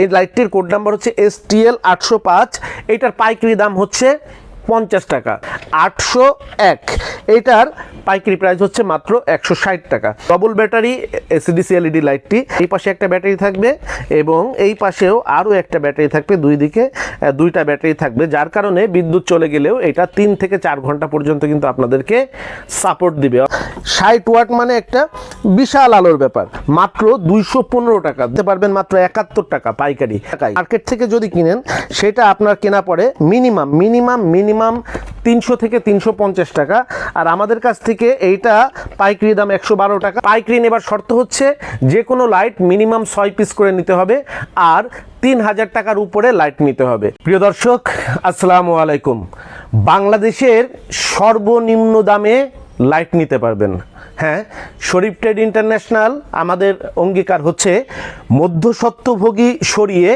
এই লাইটটির code number হচ্ছে এস টি এল আটশো পাঁচ। এটার পাইকারি দাম হচ্ছে পঞ্চাশ টাকা, আটশো এক। এইটার পাইকারি প্রাইস হচ্ছে মাত্র একশো ষাট টাকা। Double battery AC DC LED লাইটটি এই পাশে একটা ব্যাটারি থাকবে এবং এই পাশেও আরও একটা ব্যাটারি থাকবে দুই দিকে দুইটা ব্যাটারি থাকবে, যার কারণে বিদ্যুৎ চলে গেলেও এটা তিন থেকে চার ঘণ্টা পর্যন্ত কিন্তু আপনাদেরকে সাপোর্ট দিবে। ষাট ওয়াট মানে একটা বিশাল আলোর ব্যাপার। মাত্র দুইশো পনেরো টাকা। দিতে পারবেন মাত্র একাত্তর টাকা পাইকারি। মার্কেট থেকে যদি কিনেন, সেটা আপনার কেনা পড়ে মিনিমাম মিনিমাম মিনিমাম তিনশো থেকে তিনশো পঞ্চাশ টাকা। আর আমাদের কাছ থেকে এইটা পাইকারি দাম একশো বারো টাকা। পাইকারি নেবার শর্ত হচ্ছে যে কোনো লাইট মিনিমাম ছয় পিস করে নিতে হবে আর তিন হাজার টাকার উপরে লাইট নিতে হবে। প্রিয় দর্শক, আসসালামু আলাইকুম। বাংলাদেশের সর্বনিম্ন দামে লাইট নিতে পারবেন। হ্যাঁ শরীফ ট্রেড ইন্টারন্যাশনাল আমাদের অঙ্গীকার হচ্ছে মধ্যস্বত্বভোগী সরিয়ে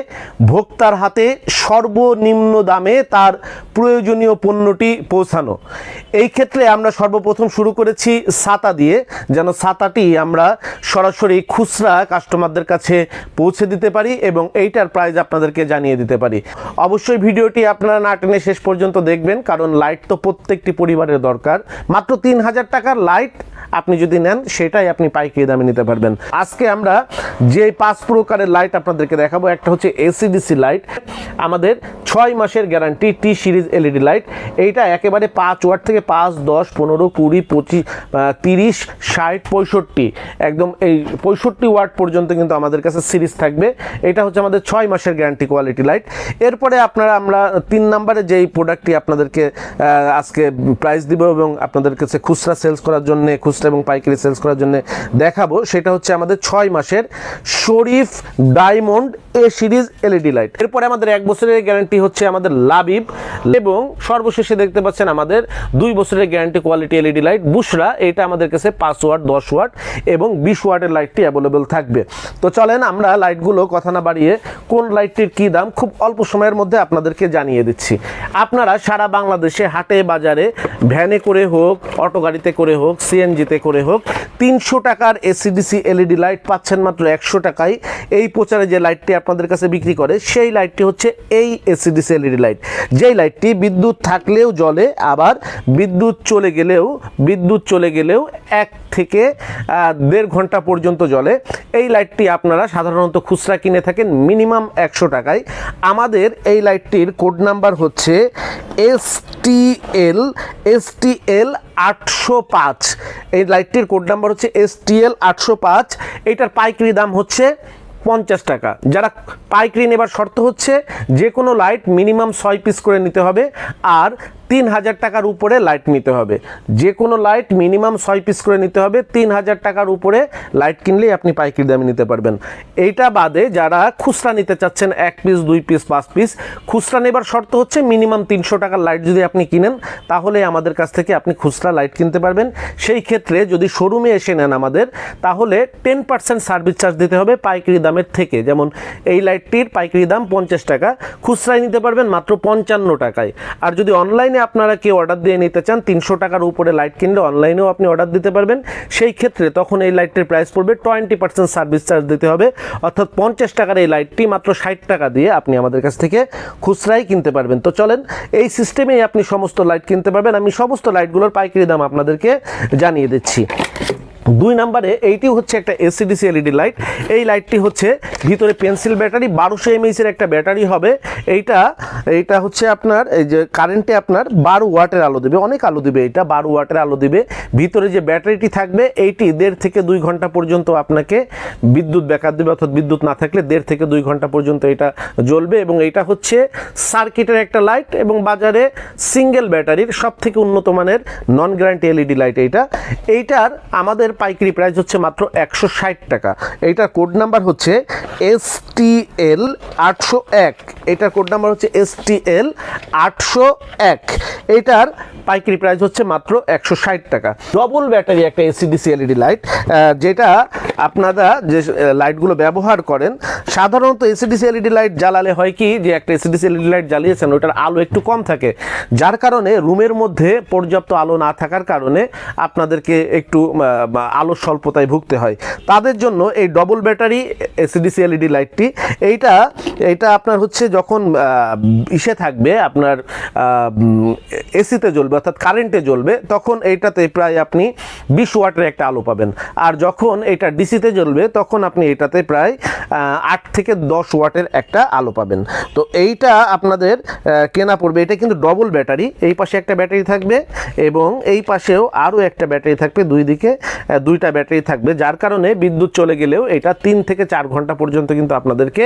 ভোক্তার হাতে সর্বনিম্ন দামে তার প্রয়োজনীয় পণ্যটি পৌঁছানো। এই ক্ষেত্রে আমরা সর্বপ্রথম শুরু করেছি ছাতা দিয়ে, যেন ছাতাটি আমরা সরাসরি খুচরা কাস্টমারদের কাছে পৌঁছে দিতে পারি এবং এইটার প্রাইস আপনাদেরকে জানিয়ে দিতে পারি। অবশ্যই ভিডিওটি আপনারা না টেনে শেষ পর্যন্ত দেখবেন, কারণ লাইট তো প্রত্যেকটি পরিবারের দরকার। মাত্র তিন হাজার টাকার লাইট আপনি যদি নেন, সেটাই আপনি পাইকারি দামে নিতে পারবেন। আজকে আমরা যে পাঁচ প্রকারের লাইট আপনাদেরকে দেখাবো, একটা হচ্ছে এসিডিসি লাইট আমাদের ছয় মাসের guarantee T series LED light এইটা একেবারে পাঁচ ওয়াট থেকে পাঁচ, দশ, পনেরো, কুড়ি, পঁচিশ তিরিশ, ষাট, পঁয়ষট্টি। একদম এই পঁয়ষট্টি ওয়াট পর্যন্ত কিন্তু আমাদের কাছে সিরিজ থাকবে। এটা হচ্ছে আমাদের ছয় মাসের গ্যারান্টি কোয়ালিটি লাইট এরপরে আপনারা, আমরা তিন নাম্বারে যেই প্রোডাক্টটি আপনাদেরকে আজকে প্রাইস দিব এবং আপনাদের কাছে খুচরা সেলস করার জন্য খুচরা এবং পাইকারি সেলস করার জন্য দেখাবো। সেটা হচ্ছে আমাদের ছয় মাসের Sharif diamond A series LED light. এরপরে আমাদের এক বছরের গ্যারান্টি হচ্ছে আমাদের লাবিব। এবং সর্বশেষে দেখতে পাচ্ছেন আমাদের দুই বছরের guarantee quality LED light Bushra, এটা আমাদের কাছে পাঁচ ওয়াট, দশ ওয়াট এবং বিশ ওয়াটের লাইটটি অ্যাভেলেবেল থাকবে। তো চলেন আমরা লাইটগুলো কথা না বাড়িয়ে কোন লাইটটির কী দাম, খুব অল্প সময়ের মধ্যে আপনাদেরকে জানিয়ে দিচ্ছি। আপনারা সারা বাংলাদেশে হাটে, বাজারে ভ্যানে করে হোক অটো গাড়িতে করে হোক সিএনজিতে করে হোক, তিনশো টাকার এসিডিসি এলইডি লাইট পাচ্ছেন মাত্র একশো টাকায়। এই প্রচারে যে লাইটটি আপনাদের কাছে বিক্রি করে, সেই লাইটটি হচ্ছে এই এসিডিসি এলইডি লাইট যেই লাইটটি বিদ্যুৎ থাকলেও জ্বলে, আবার বিদ্যুৎ চলে গেলেও, বিদ্যুৎ চলে গেলেও এক থেকে দেড় ঘণ্টা পর্যন্ত জ্বলে। এই লাইটটি আপনারা সাধারণত খুচরা কিনে থাকেন মিনিমাম একশো টাকায়। আমাদের এই লাইটটির কোড নাম্বার হচ্ছে S T L, S T L আটশো পাঁচ। এই লাইটটির কোড নাম্বার হচ্ছে এস টি এল আটশো পাঁচ। এইটার পাইকারি দাম হচ্ছে পঞ্চাশ টাকা। যারা পাইকারি নেবার শর্ত হচ্ছে যে কোনো লাইট মিনিমাম ছয় পিস করে নিতে হবে। আর তিন হাজার টাকার উপরে লাইট নিতে হবে। যে কোনো লাইট মিনিমাম ছয় পিস করে নিতে হবে। তিন হাজার টাকার উপরে লাইট কিনলেই আপনি পাইকারি দামে নিতে পারবেন। এইটা বাদে যারা খুচরা নিতে চাচ্ছেন, এক পিস দুই পিস পাঁচ পিস খুচরা নেবার শর্ত হচ্ছে মিনিমাম তিনশো টাকার লাইট যদি আপনি কিনেন, তাহলে আমাদের কাছ থেকে আপনি খুচরা লাইট কিনতে পারবেন। সেই ক্ষেত্রে যদি শোরুমে এসে নেন আমাদের, তাহলে টেন পার্সেন্ট সার্ভিস চার্জ দিতে হবে পাইকারি দামের থেকে। যেমন এই লাইটটির পাইকারি দাম পঞ্চাশ টাকা, খুচরায় নিতে পারবেন মাত্র পঞ্চান্ন টাকায়। আর যদি অনলাইনে আপনারা কেউ অর্ডার দিয়ে নিতে চান, তিনশো টাকার উপরে লাইট কিনলে অনলাইনেও আপনি অর্ডার দিতে পারবেন। সেই ক্ষেত্রে তখন এই লাইটটির প্রাইস পড়বে টোয়েন্টি পার্সেন্ট সার্ভিস চার্জ দিতে হবে। অর্থাৎ পঞ্চাশ টাকার এই লাইটটি মাত্র ষাট টাকা দিয়ে আপনি আমাদের কাছ থেকে খুচরাই কিনতে পারবেন। তো চলেন, এই সিস্টেমেই আপনি সমস্ত লাইট কিনতে পারবেন। আমি সমস্ত লাইটগুলোর পাইকারি দাম আপনাদেরকে জানিয়ে দিচ্ছি। দুই নাম্বারে এইটি হচ্ছে একটা এসিডিসি এলইডি লাইট এই লাইটটি হচ্ছে ভিতরে পেন্সিল ব্যাটারি বারোশো এমএইচের একটা ব্যাটারি হবে। এইটা এইটা হচ্ছে আপনার, এই যে কারেন্টে আপনার বারো ওয়াটের আলো দেবে। অনেক আলো দেবে এটা বারো ওয়াটের আলো দেবে। ভিতরে যে ব্যাটারিটি থাকবে, এইটি দেড় থেকে দুই ঘণ্টা পর্যন্ত আপনাকে বিদ্যুৎ ব্যাকআপ দেবে, অর্থাৎ বিদ্যুৎ না থাকলে দেড় থেকে দুই ঘণ্টা পর্যন্ত এটা জ্বলবে। এবং এইটা হচ্ছে সার্কিটের একটা লাইট এবং বাজারে সিঙ্গেল ব্যাটারির সব থেকে উন্নত মানের নন গ্যারান্টি এলইডি লাইট এইটা। এইটার আমাদের পাইকারি প্রাইস হচ্ছে মাত্র একশো ষাট টাকা। এইটার কোড নাম্বার হচ্ছে এস টি এল আটশো এক। এটার কোড নাম্বার হচ্ছে এস টি এল আটশো এক। এটার পাইকারি প্রাইস হচ্ছে মাত্র একশো ষাট টাকা। ডবল ব্যাটারি একটা এসিডিসি এলইডি লাইট যেটা আপনারা যে লাইটগুলো ব্যবহার করেন সাধারণত এসিডিসি এলইডি লাইট জ্বালালে হয় কি যে একটা এসিডিসি এলইডি লাইট জ্বালিয়েছেন ওটার আলো একটু কম থাকে। যার কারণে রুমের মধ্যে পর্যাপ্ত আলো না থাকার কারণে আপনাদেরকে একটু আলো স্বল্পতায় ভুগতে হয়। তাদের জন্য এই double battery AC DC LED লাইটটি এইটা এইটা আপনার হচ্ছে যখন ইসে থাকবে আপনার এসিতে জ্বলবে অর্থাৎ কারেন্টে জ্বলবে তখন এইটাতে প্রায় আপনি বিশ ওয়াটের একটা আলো পাবেন। আর যখন এটা ডিসিতে জ্বলবে তখন আপনি এটাতে প্রায় আহ, আট থেকে দশ ওয়াটের একটা আলো পাবেন। তো এইটা আপনাদের কেনা পড়বে। এটা কিন্তু ডবল ব্যাটারি এই পাশে একটা ব্যাটারি থাকবে এবং এই পাশেও আরও একটা ব্যাটারি থাকবে দুই দিকে। দুইটা ব্যাটারি থাকবে, যার কারণে বিদ্যুৎ চলে গেলেও এটা তিন থেকে চার ঘণ্টা পর্যন্ত কিন্তু আপনাদেরকে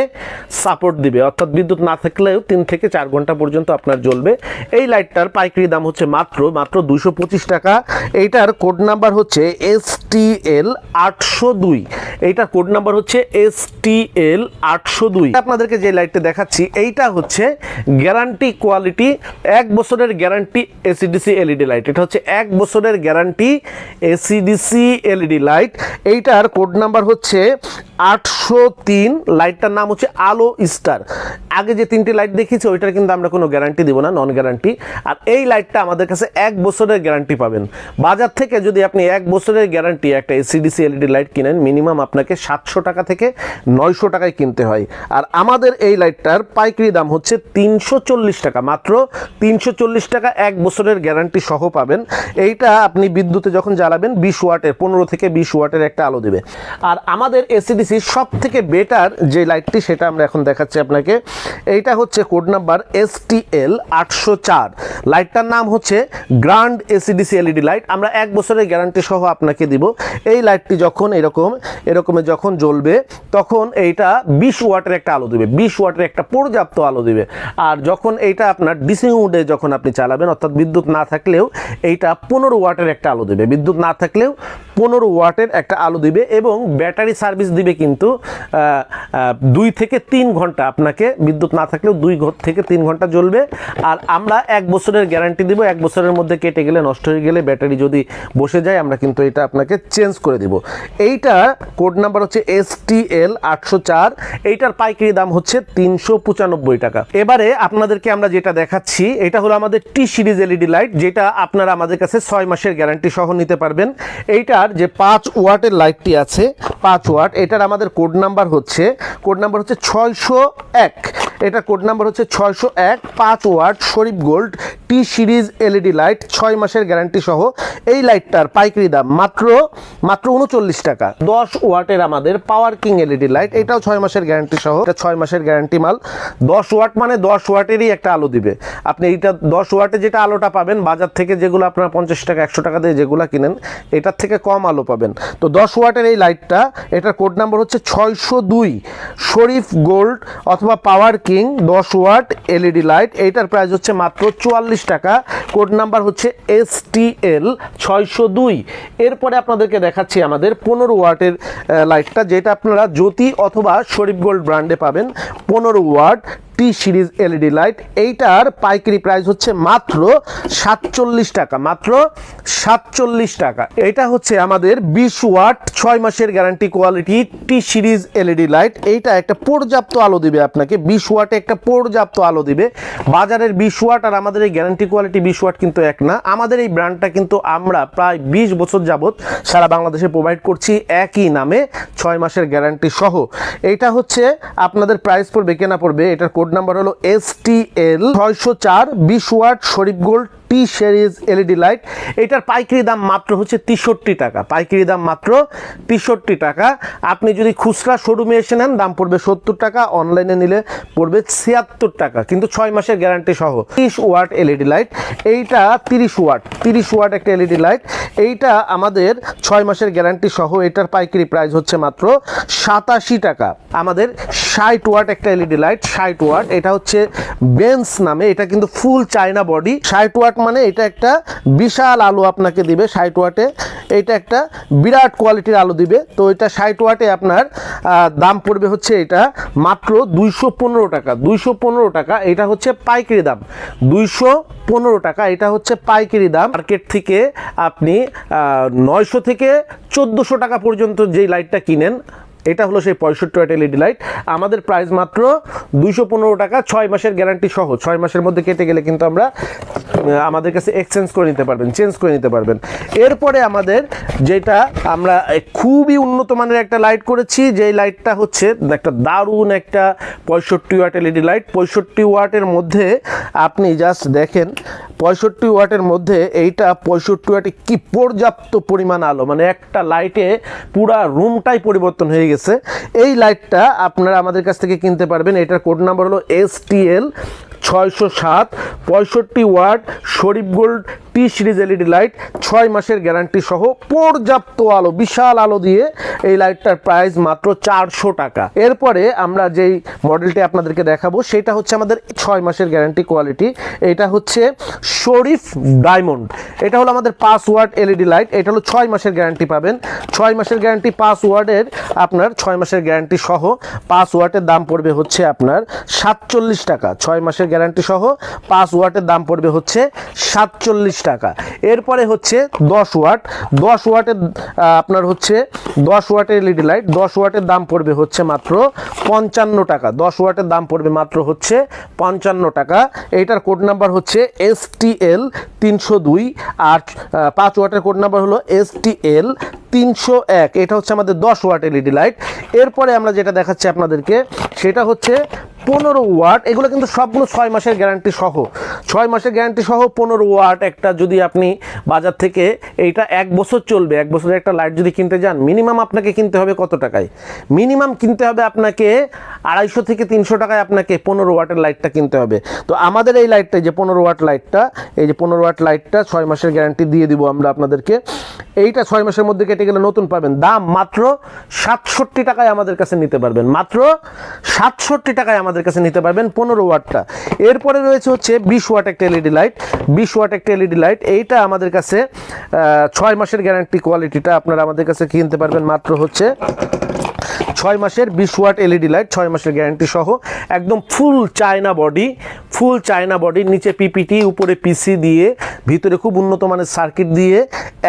সাপোর্ট দিবে। অর্থাৎ বিদ্যুৎ না থাকলেও তিন থেকে চার ঘণ্টা পর্যন্ত আপনার জ্বলবে। এই লাইটটার পাইকারি দাম হচ্ছে মাত্র মাত্র দুশো টাকা। এইটার কোড নাম্বার হচ্ছে এস টি এল আটশো দুই। এইটার কোড নাম্বার হচ্ছে এস টি এল আটশো দুই। আপনাদেরকে যে লাইটটা দেখাচ্ছি, এইটা হচ্ছে গ্যারান্টি কোয়ালিটি এক বছরের গ্যারান্টি এসিডিসি এলইডি লাইট এটা হচ্ছে এক বছরের guarantee AC DC LED light এইটার কোড নাম্বার হচ্ছে আটশো তিন লাইটটার নাম হচ্ছে আলো স্টার। আগে যে তিনটি লাইট দেখিয়েছি, ওইটার কিন্তু আমরা কোনো গ্যারান্টি দিব না নন গ্যারান্টি আর এই লাইটটা আমাদের কাছে এক বছরের গ্যারান্টি পাবেন। বাজার থেকে যদি আপনি এক বছরের গ্যারান্টি একটা এসিডিসি এলইডি লাইট কিনেন মিনিমাম আপনাকে সাতশো টাকা থেকে নয়শো টাকায় কিনতে হয়। আর আমাদের এই লাইটটার পাইকারি দাম হচ্ছে তিনশো চল্লিশ টাকা। মাত্র তিনশো চল্লিশ টাকা এক বছরের গ্যারান্টি সহ পাবেন। এইটা আপনি বিদ্যুতে যখন জ্বালাবেন, বিশ ওয়াটের, পনেরো থেকে বিশ ওয়াটের একটা আলো দেবে। আর আমাদের এসিডিসির সব থেকে বেটার যে লাইটটি সেটা আমরা এখন দেখাচ্ছি আপনাকে। এইটা হচ্ছে code number S T L আটশো চার। লাইটটার নাম হচ্ছে গ্র্যান্ড এসিডিসি এলইডি লাইট আমরা এক বছরের গ্যারান্টি সহ আপনাকে দিব। এই লাইটটি যখন এরকম, এরকমে যখন জ্বলবে, তখন এইটা বিশ ওয়াটের একটা আলো দিবে। বিশ ওয়াটের একটা পর্যাপ্ত আলো দেবে। আর যখন এইটা আপনার ডিসি উডে যখন আপনি চালাবেন, অর্থাৎ বিদ্যুৎ না থাকলেও এইটা পনেরো ওয়াটের একটা আলো দেবে। বিদ্যুৎ না থাকলেও পনেরো ওয়াটের একটা আলো দিবে এবং ব্যাটারি সার্ভিস দিবে কিন্তু দুই থেকে তিন ঘণ্টা। আপনাকে বিদ্যুৎ না থাকলেও দুই থেকে তিন ঘণ্টা জ্বলবে। আর আমরা এক বছরের গ্যারান্টি দিব, এক বছরের মধ্যে কেটে গেলে, নষ্ট হয়ে গেলে ব্যাটারি যদি বসে যায়, আমরা কিন্তু এটা আপনাকে চেঞ্জ করে দিব। এইটা code number S T L এল আটশো চার। এইটার পাইকারি দাম হচ্ছে তিনশো পঁচানব্বই টাকা। এবারে আপনাদেরকে আমরা যেটা দেখাচ্ছি, এটা হলো আমাদের টি সিরিজ এলইডি লাইট যেটা আপনারা আমাদের কাছে ছয় মাসের গ্যারান্টি সহ নিতে পারবেন। এইটার যে পাঁচ ওয়াটের লাইটটি আছে, পাঁচ ওয়াট, এটার আমাদের কোড নাম্বার হচ্ছে কোড নাম্বার হচ্ছে ছয়শো এক। এটা কোড নাম্বার হচ্ছে ছয়শো এক পাঁচ watt, Sharif gold T series LED light ছয় মাসের গ্যারান্টি সহ। এই লাইটটার পাইকারি দাম মাত্র মাত্র উনচল্লিশ টাকা। দশ ওয়াটের আমাদের পাওয়ার কিং এলইডি লাইট এটাও ছয় মাসের গ্যারান্টি সহ। এটা ছয় মাসের গ্যারান্টি মাল। দশ ওয়াট মানে দশ ওয়াটেরই একটা আলো দিবে। আপনি এইটা দশ ওয়াটে যেটা আলোটা পাবেন, বাজার থেকে যেগুলো আপনারা পঞ্চাশ টাকা, একশো টাকা দিয়ে যেগুলো কিনেন, এটার থেকে কম আলো পাবেন। তো দশ ওয়াটের এই লাইটটা এটার কোড নাম্বার হচ্ছে ছয়শো দুই, শরীফ গোল্ড অথবা পাওয়ার কিং দশ ওয়াট এলইডি লাইট এইটার প্রাইস হচ্ছে মাত্র চুয়াল্লিশ টাকা। কোড নাম্বার হচ্ছে এস টি এল ছয়শো দুই। এরপরে আপনাদেরকে দেখাচ্ছি আমাদের পনেরো ওয়াটের লাইটটা যেটা আপনারা জ্যোতি অথবা শরীফ গোল্ড ব্র্যান্ডে পাবেন। পনেরো watt T series LED light. এইটার পাইকারি প্রাইস হচ্ছে মাত্র সাতচল্লিশ টাকা, মাত্র সাতচল্লিশ টাকা। এটা হচ্ছে আমাদের বিশ ওয়াট ছয় মাসের guarantee quality T series LED light. এইটা একটা পর্যাপ্ত আলো দিবে আপনাকে, বিশ ওয়াটে একটা পর্যাপ্ত আলো দিবে। বাজারের বিশ ওয়াট আর আমাদের এই গ্যারান্টি কোয়ালিটি বিশ ওয়াট কিন্তু এক না। আমাদের এই ব্র্যান্ডটা কিন্তু আমরা প্রায় বিশ বছর যাবত সারা বাংলাদেশে প্রোভাইড করছি একই নামে, ছয় মাসের গ্যারান্টি সহ। এইটা হচ্ছে আপনাদের প্রাইস পড়বে, কেনা পড়বে, এটার কোড নাম্বার হলো এস টি এল ছয়শো চার বিশ watt Sharif gold T series LED light এটার পাইকারি দাম মাত্র হচ্ছে তেষট্টি টাকা। পাইকারি দাম মাত্র তেষট্টি টাকা। আপনি যদি খুচরা শোরুমে এসে নেন, দাম পড়বে সত্তর টাকা। অনলাইনে নিলে পড়বে ছিয়াত্তর টাকা। কিন্তু ছয় মাসের গ্যারান্টি সহ তিরিশ ওয়াট এলইডি লাইট এইটা তিরিশ ওয়াট। তিরিশ ওয়াট একটা এলইডি লাইট এইটা আমাদের ছয় মাসের গ্যারান্টি সহ এটার পাইকারি প্রাইস হচ্ছে মাত্র সাতাশি টাকা। আমাদের ষাট ওয়াট একটা এলইডি লাইট ষাট ওয়াট। এটা হচ্ছে বেন্স নামে। এটা কিন্তু ফুল চায়না বডি ষাট ওয়াট মানে এটা একটা বিশাল আলো আপনাকে দিবে ষাট ওয়াটে। এইটা একটা বিরাট কোয়ালিটির আলো দিবে। তো এটা ষাট ওয়াটে আপনার দাম পড়বে হচ্ছে এটা মাত্র দুইশো পনেরো টাকা। দুইশো পনেরো টাকা, এটা হচ্ছে পাইকারি দাম। দুইশো পনেরো টাকা, এটা হচ্ছে পাইকারি দাম। মার্কেট থেকে আপনি নয়শো থেকে চোদ্দোশো টাকা পর্যন্ত যেই লাইটটা কিনেন এটা হলো সেই পঁয়ষট্টি ওয়াট এলইডি লাইট আমাদের প্রাইস মাত্র দুইশো পনেরো টাকা, ছয় মাসের গ্যারান্টি সহ। ছয় মাসের মধ্যে কেটে গেলে কিন্তু আমরা আমাদের কাছে এক্সচেঞ্জ করে নিতে পারবেন চেঞ্জ করে নিতে পারবেন। এরপরে আমাদের যেটা আমরা খুবই উন্নত মানের একটা লাইট করেছি, যেই লাইটটা হচ্ছে একটা দারুণ একটা পঁয়ষট্টি ওয়াট এলইডি লাইট পঁয়ষট্টি ওয়াটের মধ্যে আপনি জাস্ট দেখেন পঁয়ষট্টি ওয়াটের মধ্যে এইটা পঁয়ষট্টি ওয়াটে কি পর্যাপ্ত পরিমাণ আলো? মানে একটা লাইটে পুরা রুমটাই পরিবর্তন হয়ে গেছে। এই লাইটটা আপনারা আমাদের কাছ থেকে কিনতে পারবেন। এটার কোড নাম্বার হলো এস টি এল ছয়শো সাত, পঁয়ষট্টি watt, Sharif gold T series LED light, ছয় মাসের গ্যারান্টি সহ পর্যাপ্ত আলো, বিশাল আলো দিয়ে এই লাইটটার প্রাইস মাত্র চারশো টাকা। এরপরে আমরা যেই মডেলটি আপনাদেরকে দেখাবো, সেটা হচ্ছে আমাদের ছয় মাসের গ্যারান্টি কোয়ালিটি। এটা হচ্ছে শরীফ ডায়মন্ড। এটা হলো আমাদের পাঁচ ওয়ার্ড এলইডি লাইট, এটা হলো ছয় মাসের গ্যারান্টি পাবেন। ছয় মাসের গ্যারান্টি পাঁচ আপনার ছয় মাসের গ্যারান্টি সহ পাঁচ দাম পড়বে হচ্ছে আপনার সাতচল্লিশ টাকা, ছয় মাসের গ্যারান্টি সহ পাঁচ ওয়াটের দাম পড়বে হচ্ছে সাতচল্লিশ টাকা। এরপরে হচ্ছে দশ ওয়াট। দশ ওয়াটের আপনার হচ্ছে দশ ওয়াটের এলইডি লাইট দশ ওয়াটের দাম পড়বে হচ্ছে মাত্র পঞ্চান্ন টাকা। দশ ওয়াটের দাম পড়বে মাত্র হচ্ছে পঞ্চান্ন টাকা। এইটার কোড নাম্বার হচ্ছে এস টি এল তিনশো দুই। আর পাঁচ ওয়াটের কোড নাম্বার হলো এস টি এল তিনশো এক। এটা হচ্ছে আমাদের দশ ওয়াট এলইডি লাইট এরপরে আমরা যেটা দেখাচ্ছি আপনাদেরকে, সেটা হচ্ছে পনেরো ওয়াট, এগুলো কিন্তু সবগুলো ছয় মাসের গ্যারান্টি সহ। ছয় মাসের গ্যারান্টি সহ পনেরো ওয়াট একটা যদি আপনি বাজার থেকে এইটা এক বছর চলবে, এক বছরের একটা লাইট যদি কিনতে যান, মিনিমাম আপনাকে কিনতে হবে কত টাকায়? মিনিমাম কিনতে হবে আপনাকে আড়াইশো থেকে তিনশো টাকায় আপনাকে পনেরো ওয়াটের লাইটটা কিনতে হবে। তো আমাদের এই লাইটটা যে পনেরো ওয়াট লাইটটা, এই যে পনেরো ওয়াট লাইটটা ছয় মাসের গ্যারান্টি দিয়ে দিব আমরা আপনাদেরকে। এইটা ছয় মাসের মধ্যে কেটে গেলে নতুন পাবেন। দাম মাত্র সাতষট্টি টাকায় আমাদের কাছে নিতে পারবেন। মাত্র সাতষট্টি টাকায় আমাদের কাছে নিতে পারবেন পনেরো ওয়াটটা। এরপরে রয়েছে হচ্ছে বিশ ওয়াট একটা এলইডি লাইট। বিশ ওয়াট একটা এলইডি লাইট, এইটা আমাদের কাছে ছয় মাসের গ্যারান্টি কোয়ালিটিটা আপনারা আমাদের কাছে কিনতে পারবেন। মাত্র হচ্ছে ছয় মাসের বিশ ওয়াট এলইডি লাইট, ছয় মাসের গ্যারান্টি সহ একদম full China body, full China body, নিচে পিপিটি উপরে পিসি দিয়ে, ভিতরে খুব উন্নত মানের সার্কিট দিয়ে,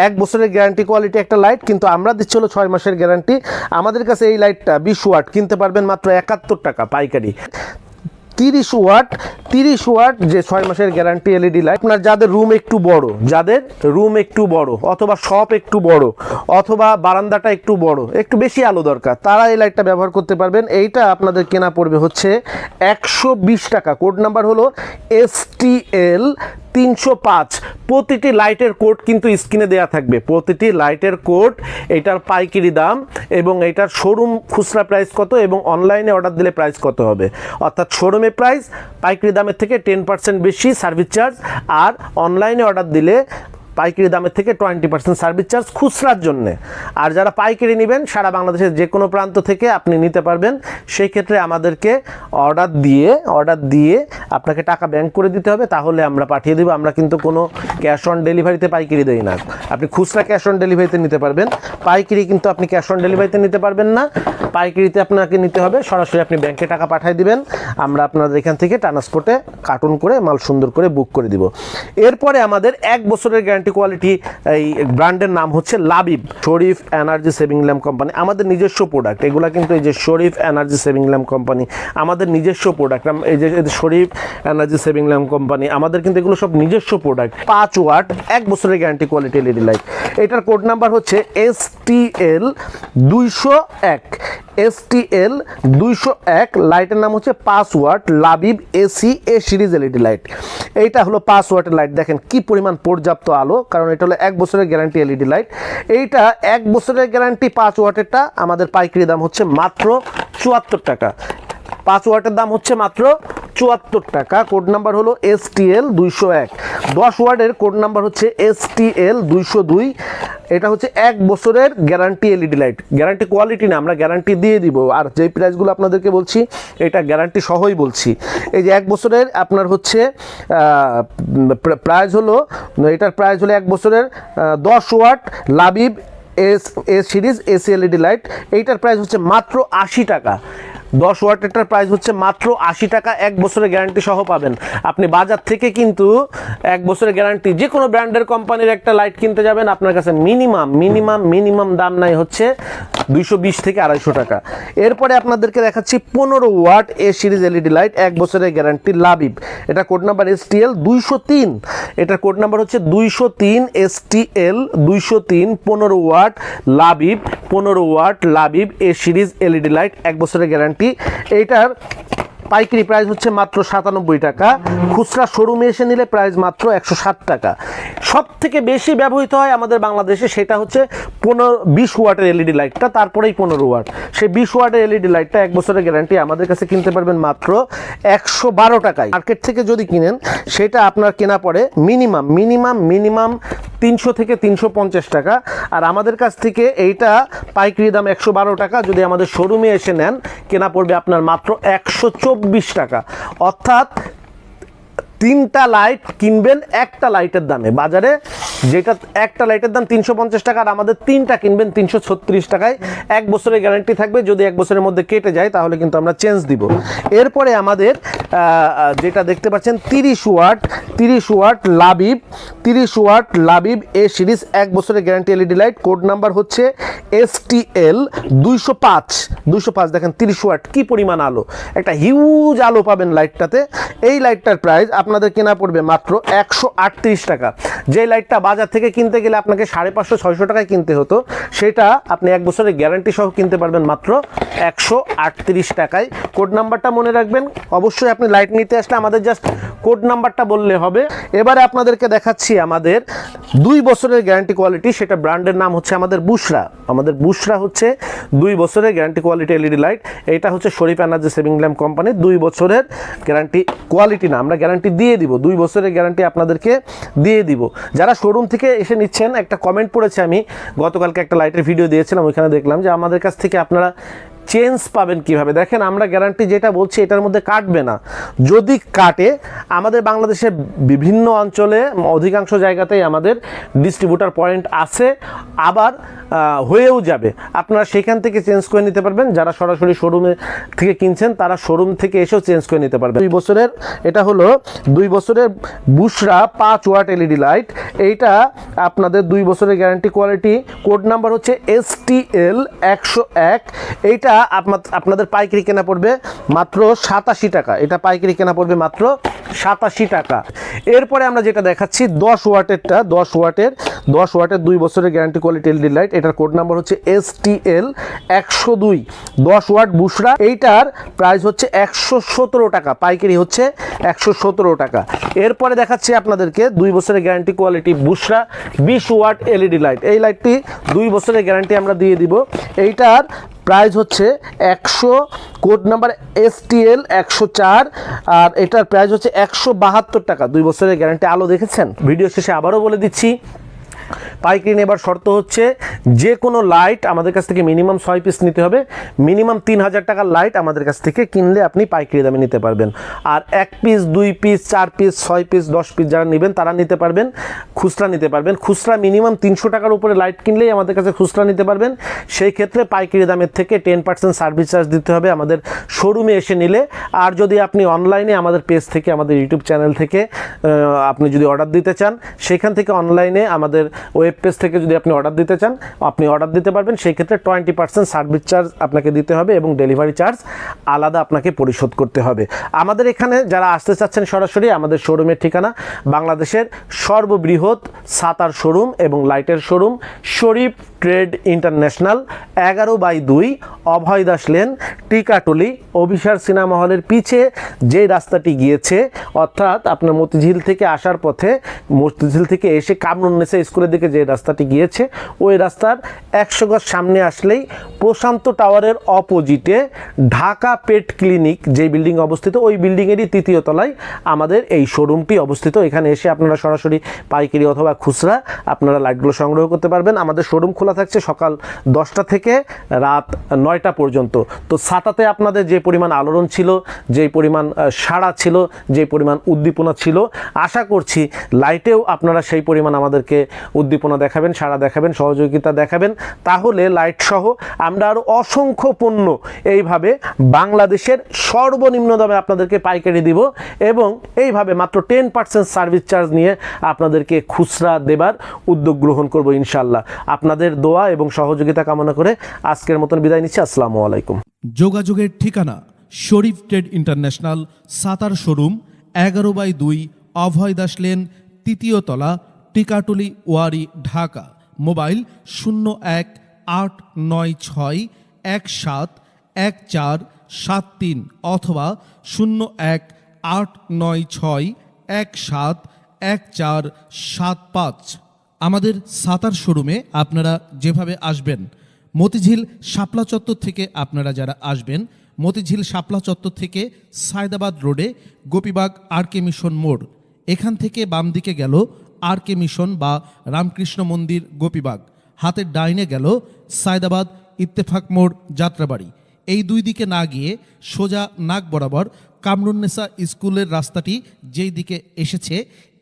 এক বছরের গ্যারান্টি কোয়ালিটি একটা লাইট, কিন্তু আমরা দিচ্ছি হলো ছয় মাসের গ্যারান্টি। আমাদের কাছে এই লাইটটা বিশ ওয়াট কিনতে পারবেন মাত্র একাত্তর টাকা পাইকারি। তিরিশ ওয়াট তিরিশ ওয়াট যে ছয় মাসের গ্যারান্টি এলইডি লাইট আপনার যাদের রুম একটু বড়, যাদের রুম একটু বড়, অথবা শপ একটু বড়, অথবা বারান্দাটা একটু বড়, একটু বেশি আলো দরকার, তারা এই লাইটটা ব্যবহার করতে পারবেন। এইটা আপনাদের কেনা পড়বে হচ্ছে একশো বিশ টাকা। কোড নাম্বার হলো এস টি এল তিনশো পাঁচ। প্রতিটি লাইটের কোড কিন্তু স্ক্রিনে দেওয়া থাকবে। প্রতিটি লাইটের কোড এটার পাইকারি দাম এবং এটার শোরুম খুচরা প্রাইস কত এবং অনলাইনে অর্ডার দিলে প্রাইস কত হবে। অর্থাৎ শোরুমে প্রাইস পাইকারি দামের থেকে টেন পার্সেন্ট বেশি সার্ভিস চার্জ আর অনলাইনে অর্ডার দিলে পাইকারি দামের থেকে টোয়েন্টি পার্সেন্ট সার্ভিস চার্জ খুচরার জন্যে। আর যারা পাইকারি নেবেন, সারা বাংলাদেশের যে কোনো প্রান্ত থেকে আপনি নিতে পারবেন। সেই ক্ষেত্রে আমাদেরকে অর্ডার দিয়ে অর্ডার দিয়ে আপনাকে টাকা ব্যাংক করে দিতে হবে। তাহলে আমরা পাঠিয়ে দেবো। আমরা কিন্তু কোনো ক্যাশ অন ডেলিভারিতে পাইকারি দেই না। আপনি খুচরা ক্যাশ অন ডেলিভারিতে নিতে পারবেন। পাইকারি কিন্তু আপনি ক্যাশ অন ডেলিভারিতে নিতে পারবেন না। পাইকারিতে আপনাকে নিতে হবে। সরাসরি আপনি ব্যাংকে টাকা পাঠিয়ে দিবেন। আমরা আপনাদের এখান থেকে ট্রান্সপোর্টে কার্টুন করে, মাল সুন্দর করে বুক করে দিব। এরপরে আমাদের এক বছরের গ্যারান্টি কোয়ালিটি এই ব্র্যান্ডের নাম হচ্ছে Labib, Sharif energy saving lamp company. আমাদের নিজস্ব প্রোডাক্ট এগুলো কিন্তু এই যে Sharif energy saving lamp company, আমাদের নিজস্ব প্রোডাক্ট এই যে Sharif energy saving lamp company, আমাদের কিন্তু এগুলো সব নিজস্ব প্রোডাক্ট পাঁচ ওয়াট, এক বছরের গ্যারান্টি কোয়ালিটি এলইডি লাইট এটার কোড নাম্বার হচ্ছে এস টি এল দুইশো এক। এস টি এল দুইশো এক লাইটের নাম হচ্ছে পাঁচ watt, Labib AC A series LED light এইটা হলো পাঁচ ওয়াটের লাইট দেখেন কি পরিমাণ পর্যাপ্ত আলো। কারণ এটা হলো এক বছরের গ্যারান্টি এলইডি লাইট এইটা এক বছরের গ্যারান্টি পাঁচ ওয়াটেরটা, আমাদের পাইকারি দাম হচ্ছে মাত্র চুয়াত্তর টাকা। পাঁচ ওয়াটের দাম হচ্ছে মাত্র চুয়াত্তর টাকা। কোড নাম্বার হলো এস টি এল দুইশো এক। দশ ওয়ার্ডের কোড নাম্বার হচ্ছে এস টি এল দুইশো দুই। এটা হচ্ছে এক বছরের guarantee LED light. Guarantee quality না, আমরা গ্যারান্টি দিয়ে দিব। আর যেই প্রাইসগুলো আপনাদেরকে বলছি, এটা গ্যারান্টি সহই বলছি। এই যে এক বছরের আপনার হচ্ছে প্রাইস হলো, এটার প্রাইস হলো এক বছরের দশ watt Labib S, A series AC LED light. এইটার প্রাইস হচ্ছে মাত্র আশি টাকা। দশ ওয়াটেরটার প্রাইস হচ্ছে মাত্র আশি টাকা, এক বছরের গ্যারান্টি সহ পাবেন। আপনি বাজার থেকে কিন্তু এক বছরের গ্যারান্টি যে কোনো ব্র্যান্ডের কোম্পানির একটা লাইট কিনতে যাবেন, আপনার কাছে মিনিমাম মিনিমাম মিনিমাম দাম নাই হচ্ছে দুইশো বিশ থেকে আড়াইশো টাকা। এরপরে আপনাদেরকে দেখাচ্ছি পনেরো watt A series LED light এক বছরের গ্যারান্টি লাবিব। এটা code number S T L দুইশো তিন। এটার কোড নাম্বার হচ্ছে দুইশো তিন এস টি এল দুইশো তিন, পনেরো ওয়াট লাভিব পনেরো watt Labib A series LED light এক বছরের গ্যারান্টি এইটার পাইকারি প্রাইস হচ্ছে মাত্র সাতানব্বই টাকা। খুচরা শোরুমে এসে নিলে প্রাইস মাত্র একশো ষাট টাকা। সব থেকে বেশি ব্যবহৃত হয় আমাদের বাংলাদেশে সেটা হচ্ছে পনেরো, বিশ ওয়াটের এলইডি লাইটটা তারপরেই পনেরো ওয়াট। সেই বিশ ওয়াটের এলইডি লাইটটা এক বছরের গ্যারান্টি আমাদের কাছে কিনতে পারবেন মাত্র একশো বারো টাকায়। মার্কেট থেকে যদি কিনেন, সেটা আপনার কেনা পড়ে মিনিমাম মিনিমাম মিনিমাম তিনশো থেকে তিনশো পঞ্চাশ টাকা। আর আমাদের কাছ থেকে এইটা পাইকারি দাম একশো বারো টাকা। যদি আমাদের শোরুমে এসে নেন, কেনা পড়বে আপনার মাত্র একশো চব্বিশ টাকা। অর্থাৎ তিনটা লাইট কিনবেন, একটা লাইটের দামে। বাজারে যেটা একটা লাইটের দাম তিনশো পঞ্চাশ টাকা আর আমাদের তিনটা কিনবেন তিনশো ছত্রিশ টাকায়। এক বছরের গ্যারান্টি থাকবে, যদি এক বছরের মধ্যে কেটে যায় তাহলে কিন্তু আমরা চেঞ্জ দিব। এরপরে আমাদের যেটা দেখতে পাচ্ছেন, তিরিশ ওয়াট তিরিশ ওয়াট লাবিব, তিরিশ ওয়াট লাবিব এ সিরিজ, এক বছরের guarantee LED light, code number হচ্ছে এস টি এল দুইশো পাঁচ। দুইশো পাঁচ, দেখেন, তিরিশ ওয়াট, কী পরিমাণ আলো। একটা হিউজ আলো পাবেন লাইটটাতে। এই লাইটটার প্রাইস আপনাদের কেনা পড়বে মাত্র একশো আটত্রিশ টাকা। যে লাইটটা বাজার থেকে কিনতে গেলে আপনাকে সাড়ে পাঁচশো, ছয়শো টাকায় কিনতে হতো। সেটা আপনি এক বছরের গ্যারান্টি সহ কিনতে পারবেন মাত্র একশো আটত্রিশ টাকায়। কোড নাম্বারটা মনে রাখবেন। অবশ্যই আপনি লাইট নিতে আসলে আমাদের জাস্ট কোড নাম্বারটা বললে হবে। এবারে আপনাদেরকে দেখাচ্ছি আমাদের দুই বছরের গ্যারান্টি কোয়ালিটি সেটা ব্র্যান্ডের নাম হচ্ছে আমাদের বুশরা। আমাদের বুশরা হচ্ছে দুই বছরের গ্যারান্টি কোয়ালিটি এলইডি লাইট এটা হচ্ছে শরীফ এনার্জি সেভিং ল্যাম্প কোম্পানির দুই বছরের গ্যারান্টি কোয়ালিটি না, আমরা গ্যারান্টি দিয়ে দিব। দুই বছরের গ্যারান্টি আপনাদেরকে দিয়ে দিব। যারা শোরুম থেকে এসে নিচ্ছেন। একটা কমেন্ট পড়েছে আমি। গতকালকে একটা লাইটের ভিডিও দিয়েছিলাম, ওইখানে দেখলাম যে আমাদের কাছ থেকে আপনারা চেঞ্জ পাবেন কীভাবে? দেখেন, আমরা গ্যারান্টি যেটা বলছি, এটার মধ্যে কাটবে না। যদি কাটে, আমাদের বাংলাদেশের বিভিন্ন অঞ্চলে, অধিকাংশ জায়গাতেই আমাদের ডিস্ট্রিবিউটার পয়েন্ট আছে, আবার হয়েও যাবে। আপনারা সেখান থেকে চেঞ্জ করে নিতে পারবেন। যারা সরাসরি শোরুমে থেকে কিনছেন, তারা শোরুম থেকে এসেও চেঞ্জ করে নিতে পারবেন। দুই বছরের, এটা হলো দুই বছরের বুশরা পাঁচ ওয়াট এলইডি লাইট এইটা আপনাদের দুই বছরের গ্যারান্টি কোয়ালিটি কোড নাম্বার হচ্ছে এস টি এল একশো এক। এইটা আপনা- আপনাদের পাইকারি কেনা পড়বে মাত্র সাতাশি টাকা। এটা পাইকারি কেনা পড়বে মাত্র সাতাশি টাকা। এরপরে আমরা যেটা দেখাচ্ছি, দশ ওয়াটেরটা, দশ ওয়াটের দশ ওয়াটের দুই বছরের গ্যারান্টি কোয়ালিটি এলডি লাইট এটার কোড নাম্বার হচ্ছে এস টি এল একশো দুই। দশ ওয়াট বুসরা, এইটার প্রাইস হচ্ছে একশো সতেরো টাকা, পাইকারি হচ্ছে একশো সতেরো টাকা। এরপরে দেখাচ্ছি আপনাদেরকে দুই বছরের গ্যারান্টি কোয়ালিটি বুসরা, বিশ ওয়াট এলইডি লাইট এই লাইটটি দুই বছরের গ্যারান্টি আমরা দিয়ে দিব। এইটার প্রাইস হচ্ছে একশো, code number S T L একশো চার, আর এটার প্রাইস হচ্ছে একশো বাহাত্তর টাকা। দুই বছরের গ্যারান্টি আলো দেখেছেন? ভিডিও শেষে আবারও বলে দিচ্ছি পাইকারি নেবার শর্ত হচ্ছে যে কোনো লাইট আমাদের কাছ থেকে মিনিমাম ছয় পিস নিতে হবে। মিনিমাম তিন হাজার টাকার লাইট আমাদের কাছ থেকে কিনলে আপনি পাইকারি দামে নিতে পারবেন। আর এক পিস দুই পিস চার পিস ছয় পিস দশ পিস যারা নেবেন তারা নিতে পারবেন, খুচরা নিতে পারবেন। খুচরা মিনিমাম তিনশো টাকার উপরে লাইট কিনলেই আমাদের কাছে খুচরা নিতে পারবেন। সেই ক্ষেত্রে পাইকারি দামের থেকে টেন পার্সেন্ট সার্ভিস চার্জ দিতে হবে আমাদের শোরুমে এসে নিলে। আর যদি আপনি অনলাইনে আমাদের পেজ থেকে, আমাদের ইউটিউব চ্যানেল থেকে আপনি যদি অর্ডার দিতে চান, সেখান থেকে অনলাইনে আমাদের ওয়েব পেজ থেকে যদি আপনি অর্ডার দিতে চান, আপনি অর্ডার দিতে পারবেন। সেই ক্ষেত্রে টোয়েন্টি পার্সেন্ট সার্ভিস চার্জ আপনাকে দিতে হবে এবং ডেলিভারি চার্জ আলাদা আপনাকে পরিশোধ করতে হবে। আমাদের এখানে যারা আসতে চাচ্ছেন সরাসরি, আমাদের শোরুমের ঠিকানা, বাংলাদেশের সর্ববৃহৎ সাতার শোরুম এবং লাইটের শোরুম শরীফ ট্রেড ইন্টারন্যাশনাল এগারো বাই দুই, অভয় দাস লেন টিকাটলি অভিসার সিনেমা হলের পিছে যে রাস্তাটি গিয়েছে, অর্থাৎ আপনার মতিঝিল থেকে আসার পথে, মতিঝিল থেকে এসে কামরুন্নেসা স্কুলের দিকে যে রাস্তাটি গিয়েছে, ওই রাস্তার একশো গজ সামনে আসলেই প্রশান্ত টাওয়ারের অপোজিটে ঢাকা পেট ক্লিনিক যে বিল্ডিং অবস্থিত, ওই বিল্ডিংয়েরই তৃতীয় তলায় আমাদের এই শোরুমটি অবস্থিত। এখানে এসে আপনারা সরাসরি পাইকারি অথবা খুচরা আপনারা লাইটগুলো সংগ্রহ করতে পারবেন। আমাদের শোরুম খোলা থাকছে সকাল দশটা থেকে রাত নয়টা পর্যন্ত। তো সাতাতে আপনাদের যে পরিমাণ আলোড়ন ছিল, যে পরিমাণ সাড়া ছিল, যে পরিমাণ উদ্দীপনা ছিল, আশা করছি লাইটেও আপনারা সেই পরিমাণ আমাদেরকে উদ্দীপনা দেখাবেন, সাড়া দেখাবেন, সহযোগিতা দেখাবেন। তাহলে লাইট সহ আমরা আরও অসংখ্য পণ্য এইভাবে বাংলাদেশের সর্বনিম্ন দামে আপনাদেরকে পাইকারি দিব এবং এইভাবে মাত্র টেন পার্সেন্ট সার্ভিস চার্জ নিয়ে আপনাদেরকে খুচরা দেবার উদ্যোগ গ্রহণ করব ইনশাল্লাহ আপনাদের দোয়া এবং সহযোগিতা কামনা করে আজকের মতন বিদায় নিচ্ছি। আসসালামু আলাইকুম। যোগাযোগের ঠিকানা Sharif trade international, Satar showroom, এগারো বাই দুই, অভয় দাস লেন, তৃতীয় তলা, টিকাটুলি, ওয়ারি, ঢাকা। মোবাইল শূন্য এক, আট নয় ছয়, এক সাত, এক চার, সাত তিন অথবা শূন্য এক, আট নয় ছয়, এক সাত, এক চার, সাত পাঁচ। আমাদের সাতার শোরুমে আপনারা যেভাবে আসবেন, মতিঝিল শাপলা চত্বর থেকে আপনারা যারা আসবেন, মতিঝিল শাপলা চত্বর থেকে সায়দাবাদ রোডে গোপীবাগ আর কে মিশন মোড়। এখান থেকে বাম দিকে গেল আর কে মিশন বা রামকৃষ্ণ মন্দির গোপীবাগ। হাতের ডাইনে গেল সায়দাবাদ ইত্তেফাক মোড় যাত্রাবাড়ি। এই দুই দিকে না গিয়ে সোজা নাক বরাবর কামরুন্নেসা স্কুলের রাস্তাটি যেই দিকে এসেছে